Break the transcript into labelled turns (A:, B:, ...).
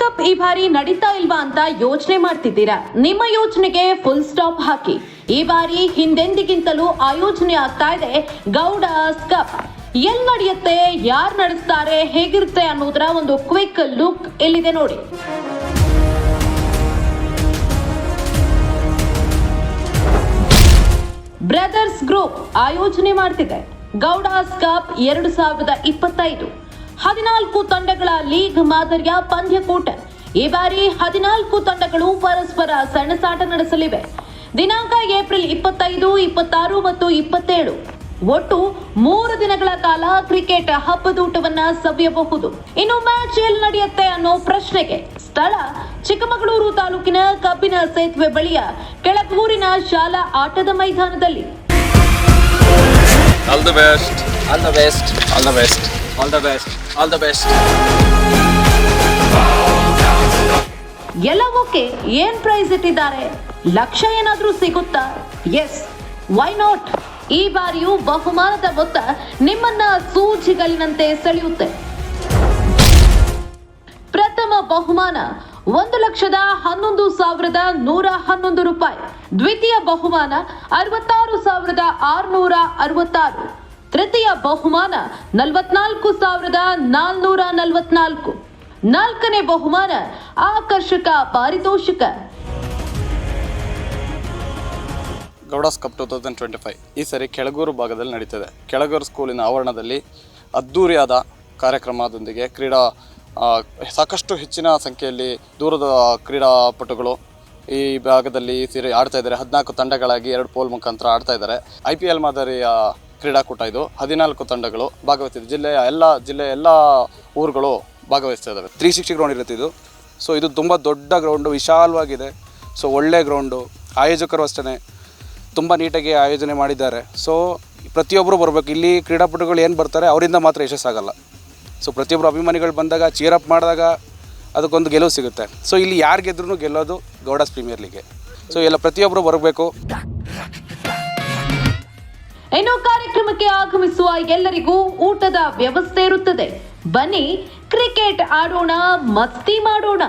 A: Cup ಈ ಬಾರಿ ನಡೀತಾ ಇಲ್ವಾ ಅಂತ ಯೋಚನೆ ಮಾಡ್ತಿದ್ದೀರಾ? ನಿಮ್ಮ ಯೋಚನೆಗೆ ಫುಲ್ ಸ್ಟಾಪ್ ಹಾಕಿ. ಈ ಬಾರಿ ಹಿಂದೆಂದಿಗಿಂತಲೂ ಆಯೋಜನೆ ಆಗ್ತಾ ಇದೆ ಗೌಡಾಸ್ ಕಪ್ ಎಲ್ ನಡೆಯುತ್ತೆ, ಯಾರು ನಡೆಸ್ತಾರೆ, ಹೇಗಿರುತ್ತೆ ಅನ್ನೋದರ ಒಂದು ಕ್ವಿಕ್ ಲುಕ್ ಇಲ್ಲಿದೆ ನೋಡಿ. ಬ್ರದರ್ಸ್ ಗ್ರೂಪ್ ಆಯೋಜನೆ ಮಾಡ್ತಿದೆ. ಗೌಡಾಸ್ ಕಪ್ ಎರಡು ಸಾವಿರದ ಇಪ್ಪತ್ತೈದು. ಹದಿನಾಲ್ಕು ತಂಡಗಳ ಲೀಗ್ ಮಾದರಿಯ ಪಂದ್ಯಕೂಟ. ಈ ಬಾರಿ ಹದಿನಾಲ್ಕು ತಂಡಗಳು ಪರಸ್ಪರ ಸೆಣಸಾಟ ನಡೆಸಲಿವೆ. ದಿನಾಂಕ ಏಪ್ರಿಲ್ ಇಪ್ಪತ್ತೈದು ಇಪ್ಪತ್ತಾರು ಮತ್ತು ಇಪ್ಪತ್ತೇಳು. ಒಟ್ಟು ಮೂರು ದಿನಗಳ ಕಾಲ ಕ್ರಿಕೆಟ್ ಹಬ್ಬದೂಟವನ್ನ ಸವಿಯಬಹುದು. ಇನ್ನು ಮ್ಯಾಚ್ ಎಲ್ಲಿ ನಡೆಯುತ್ತೆ ಅನ್ನೋ ಪ್ರಶ್ನೆಗೆ ಸ್ಥಳ ಚಿಕ್ಕಮಗಳೂರು ತಾಲೂಕಿನ ಕಬ್ಬಿನ ಸೇತುವೆ ಬಳಿಯ ಕೆಳಗೂರಿನ ಶಾಲಾ ಆಟದ ಮೈದಾನದಲ್ಲಿ.
B: All the best
C: all the best
B: all the best.
C: All the best. All the best.
A: ಎಲ್ಲವಕ್ಕೆ ಏನ್ ಪ್ರೈಸ್ ಇಟ್ಟಿದ್ದಾರೆ? ಲಕ್ಷ ಏನಾದ್ರೂ ಸಿಗುತ್ತಾ? ಎಸ್ ವೈ ನಾಟ್ ಈ ಬಾರಿಯೂ ಬಹುಮಾನದ ಮೊತ್ತ ನಿಮ್ಮನ್ನ ಸೂಜಿಗಲಿನಂತೆ ಸೆಳೆಯುತ್ತೆ. ಪ್ರಥಮ ಬಹುಮಾನ ಒಂದು ಲಕ್ಷದ ಹನ್ನೊಂದು ಸಾವಿರದ ನೂರ ಹನ್ನೊಂದು ರೂಪಾಯಿ. ದ್ವಿತೀಯ ಬಹುಮಾನ ಅರವತ್ತಾರು ಸಾವಿರದ ಆರುನೂರ ಅರವತ್ತಾರು. ತೃತೀಯ ಬಹುಮಾನ ನಲವತ್ನಾಲ್ಕು ಸಾವಿರದ ನಾಲ್ನೂರ ನಲವತ್ನಾಲ್ಕು. ನಾಲ್ಕನೇ ಬಹುಮಾನ ಆಕರ್ಷಕ ಪಾರಿತೋಷಿಕ.
B: Gowdas cup two thousand twenty five ಈ ಸರಿ ಕೆಳಗೂರು ಭಾಗದಲ್ಲಿ ನಡೀತದೆ. ಕೆಳಗೂರು ಸ್ಕೂಲಿನ ಆವರಣದಲ್ಲಿ ಅದ್ಧೂರಿಯಾದ ಕಾರ್ಯಕ್ರಮದೊಂದಿಗೆ ಕ್ರೀಡಾ ಸಾಕಷ್ಟು ಹೆಚ್ಚಿನ ಸಂಖ್ಯೆಯಲ್ಲಿ ದೂರದ ಕ್ರೀಡಾಪಟುಗಳು ಈ ಭಾಗದಲ್ಲಿ ಸೇರಿ ಆಡ್ತಾ ಇದ್ದಾರೆ. ಹದಿನಾಲ್ಕು ತಂಡಗಳಾಗಿ ಎರಡು ಪೋಲ್ ಮುಖಾಂತರ ಆಡ್ತಾ ಇದ್ದಾರೆ. ಐ ಪಿ ಎಲ್ ಮಾದರಿಯ ಕ್ರೀಡಾಕೂಟ ಇದು. ಹದಿನಾಲ್ಕು ತಂಡಗಳು ಭಾಗವಹಿಸಿದೆ ಜಿಲ್ಲೆಯ ಎಲ್ಲ ಜಿಲ್ಲೆಯ ಎಲ್ಲ ಊರುಗಳು ಭಾಗವಹಿಸ್ತಾ ಇದ್ದಾವೆ
D: ತ್ರೀ ಸಿಕ್ಸ್ಟಿ ಗ್ರೌಂಡ್ ಇರುತ್ತೆ ಇದು. ಸೊ ಇದು ತುಂಬ ದೊಡ್ಡ ಗ್ರೌಂಡು ವಿಶಾಲವಾಗಿದೆ. ಸೊ ಒಳ್ಳೆ ಗ್ರೌಂಡು ಆಯೋಜಕರು ಅಷ್ಟೇ ತುಂಬ ನೀಟಾಗಿ ಆಯೋಜನೆ ಮಾಡಿದ್ದಾರೆ. ಸೊ ಪ್ರತಿಯೊಬ್ಬರು ಬರಬೇಕು. ಇಲ್ಲಿ ಕ್ರೀಡಾಪಟುಗಳು ಏನು ಬರ್ತಾರೆ, ಅವರಿಂದ ಮಾತ್ರ ಯಶಸ್ಸಾಗಲ್ಲ. ಸೊ ಪ್ರತಿಯೊಬ್ಬರು ಅಭಿಮಾನಿಗಳು ಬಂದಾಗ ಚೀರಪ್ ಮಾಡಿದಾಗ ಅದಕ್ಕೊಂದು ಗೆಲುವು ಸಿಗುತ್ತೆ. ಸೊ ಇಲ್ಲಿ ಯಾರು ಗೆದ್ರೂ ಗೆಲ್ಲೋದು ಗೌಡಾಸ್ ಪ್ರೀಮಿಯರ್ ಲೀಗೆ ಸೊ ಎಲ್ಲ ಪ್ರತಿಯೊಬ್ಬರು ಬರಬೇಕು.
A: ಇನ್ನು ಕಾರ್ಯಕ್ರಮಕ್ಕೆ ಆಗಮಿಸುವ ಎಲ್ಲರಿಗೂ ಊಟದ ವ್ಯವಸ್ಥೆ ಇರುತ್ತದೆ. ಬನ್ನಿ ಕ್ರಿಕೆಟ್ ಆಡೋಣ ಮಸ್ತಿ ಮಾಡೋಣ.